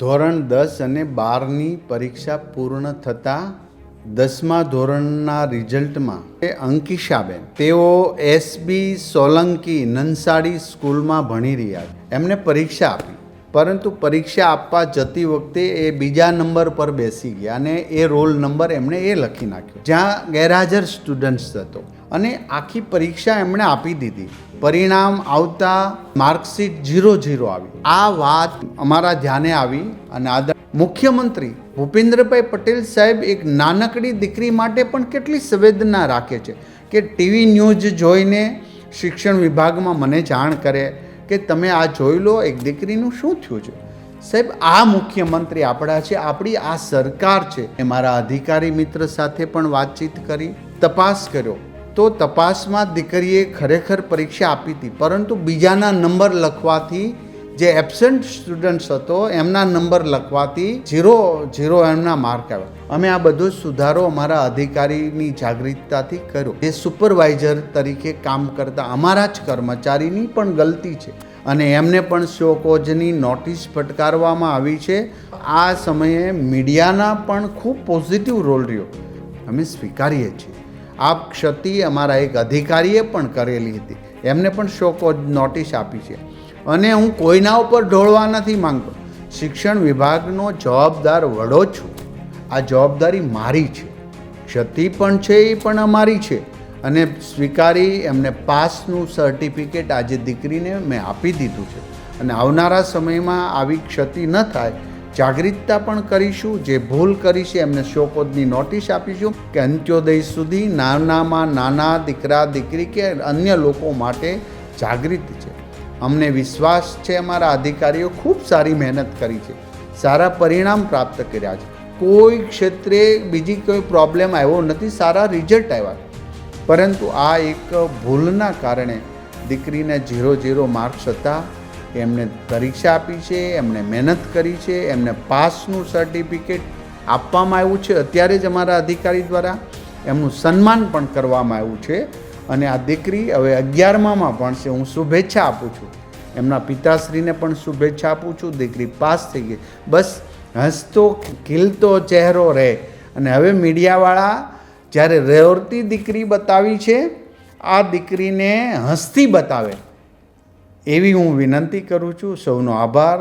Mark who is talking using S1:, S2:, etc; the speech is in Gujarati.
S1: ધોરણ દસ અને બારની પરીક્ષા પૂર્ણ થતાં દસમા ધોરણના રિઝલ્ટમાં અંકિશાબેન તેઓ એસબી સોલંકી નંસાડી સ્કૂલમાં ભણી રહ્યા એમને પરીક્ષા આપી. પરંતુ પરીક્ષા આપવા જતી વખતે એ બીજા નંબર પર બેસી ગયા અને એ રોલ નંબર એમણે એ લખી નાખ્યો. જ્યાં ગેરહાજર સ્ટુડન્ટ્સ હતો. અને આખી પરીક્ષા એમણે આપી દીધી. પરિણામ આવતા માર્કશીટ ઝીરો ઝીરો આવી. આ વાત અમારા ધ્યાને આવી અને આદર, મુખ્યમંત્રી ભૂપેન્દ્રભાઈ પટેલ સાહેબ એક નાનકડી દીકરી માટે પણ કેટલી સંવેદના રાખે છે કે ટીવી ન્યૂઝ જોઈને શિક્ષણ વિભાગમાં મને જાણ કરે કે તમે આ જોઈ લો, એક દીકરીનું શું થયું છે? સાહેબ, આ મુખ્યમંત્રી આપણા છે, આપણી આ સરકાર છે. એ મારા અધિકારી મિત્ર સાથે પણ વાતચીત કરી, તપાસ કર્યો. તો તપાસમાં દીકરીએ ખરેખર પરીક્ષા આપી હતી, પરંતુ બીજાના નંબર લખવાથી જે એબસેન્ટ સ્ટુડન્ટ્સ હતો, એમના નંબર લખવાથી ઝીરો ઝીરો એમના માર્ક આવ્યા. અમે આ બધો સુધારો અમારા અધિકારીની જાગૃતતાથી કર્યો. એ સુપરવાઇઝર તરીકે કામ કરતા અમારા જ કર્મચારીની પણ ગલતી છે અને એમને પણ શોકોજની નોટિસ ફટકારવામાં આવી છે. આ સમયે મીડિયાના પણ ખૂબ પોઝિટિવ રોલ રહ્યો. અમે સ્વીકારીએ છીએ. આ ક્ષતિ અમારા એક અધિકારીએ પણ કરેલી હતી. એમને પણ શોકોજ નોટિસ આપી છે. અને હું કોઈના ઉપર ઢોળવા નથી માંગતો. શિક્ષણ વિભાગનો જવાબદાર વડો છું. આ જવાબદારી મારી છે. ક્ષતિ પણ છે, એ પણ અમારી છે. અને સ્વીકારી એમને પાસનું સર્ટિફિકેટ આજે દીકરીને મેં આપી દીધું છે. અને આવનારા સમયમાં આવી ક્ષતિ ન થાય જાગૃતતા પણ કરીશું, જે ભૂલ કરી છે એમને શોકોદની નોટિસ આપીશું કે અંત્યોદય સુધી નાનામાં નાના દીકરા, દીકરી કે અન્ય લોકો માટે જાગૃત છે. અમને વિશ્વાસ છે અમારા અધિકારીઓ ખૂબ સારી મહેનત કરી છે, સારા પરિણામ પ્રાપ્ત કર્યા છે. કોઈ ક્ષેત્રે બીજી કોઈ પ્રોબ્લેમ આવ્યો નથી, સારા રિઝલ્ટ આવ્યા પરંતુ આ એક ભૂલના કારણે દીકરીને ઝીરો ઝીરો માર્ક્સ હતા એમને પરીક્ષા આપી છે એમણે મહેનત કરી છે, એમને પાસનું સર્ટિફિકેટ આપવામાં આવ્યું છે. અત્યારે જ અમારા અધિકારી દ્વારા એમનું સન્માન પણ કરવામાં આવ્યું છે. અને આ દીકરી હવે અગિયારમામાં ભણશે હું શુભેચ્છા આપું છું. એમના પિતાશ્રીને પણ શુભેચ્છા આપું છું. દીકરી પાસ થઈ ગઈ. બસ હસતો, ખીલતો ચહેરો રહે. અને હવે મીડિયાવાળા જ્યારે રેવરતી દીકરી બતાવી છે, આ દીકરીને હસતી બતાવે. એવી હું વિનંતી કરું છું સૌનો આભાર.